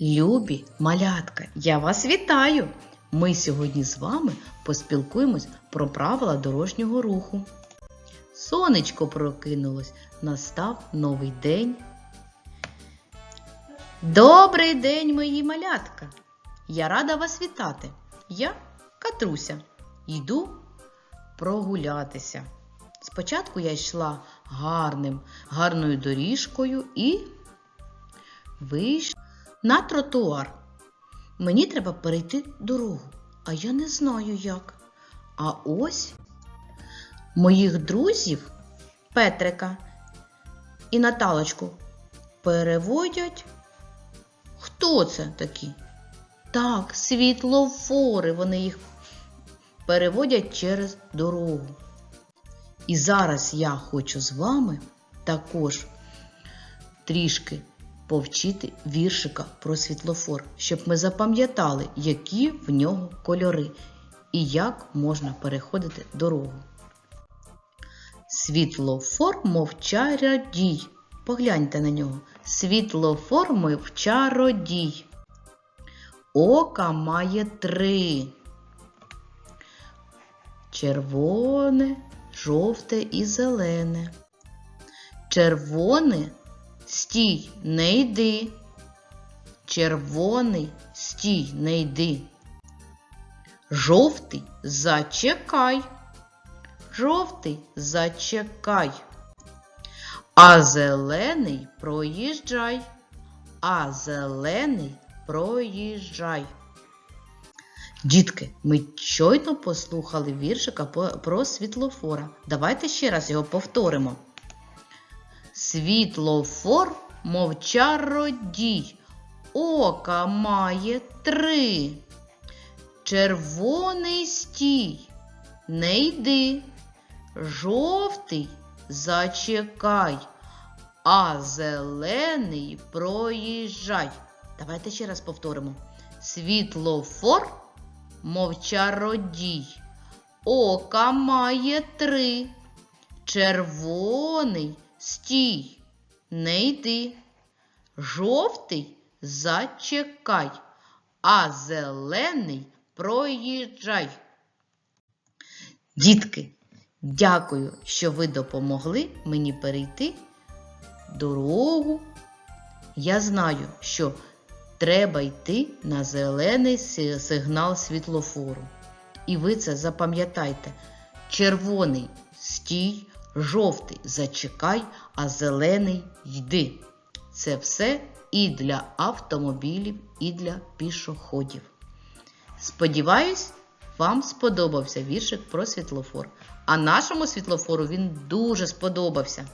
Любі малятка, я вас вітаю! Ми сьогодні з вами поспілкуємось про правила дорожнього руху. Сонечко прокинулось, настав новий день. Добрий день, мої малятка! Я рада вас вітати. Я Катруся. Йду прогулятися. Спочатку я йшла гарним, гарною доріжкою і вийшла на тротуар. Мені треба перейти дорогу, а я не знаю як. А ось моїх друзів Петрика і Наталочку переводять. Хто це такі? Так, світлофори, вони їх переводять через дорогу. І зараз я хочу з вами також трішки повчити віршика про світлофор, щоб ми запам'ятали, які в нього кольори і як можна переходити дорогу. Світлофор мов чародій. Погляньте на нього. Світлофор мов чародій. Ока має три. Червоне, жовте і зелене. Червоне стій, не йди. Червоний стій, не йди. Жовтий зачекай. Жовтий зачекай. А зелений проїжджай. А зелений проїжджай. Дітки, ми щойно послухали віршика про світлофора. Давайте ще раз його повторимо. Світлофор, мов чародій, ока має три. Червоний стій, не йди, жовтий зачекай, а зелений проїжджай. Давайте ще раз повторимо. Світлофор, мов чародій, ока має три. Червоний стій, не йди. Жовтий зачекай, а зелений проїжджай. Дітки, дякую, що ви допомогли мені перейти дорогу. Я знаю, що треба йти на зелений сигнал світлофору. І ви це запам'ятайте. Червоний стій, жовтий зачекай, а зелений йди. Це все і для автомобілів, і для пішоходів. Сподіваюсь, вам сподобався віршик про світлофор. А нашому світлофору він дуже сподобався.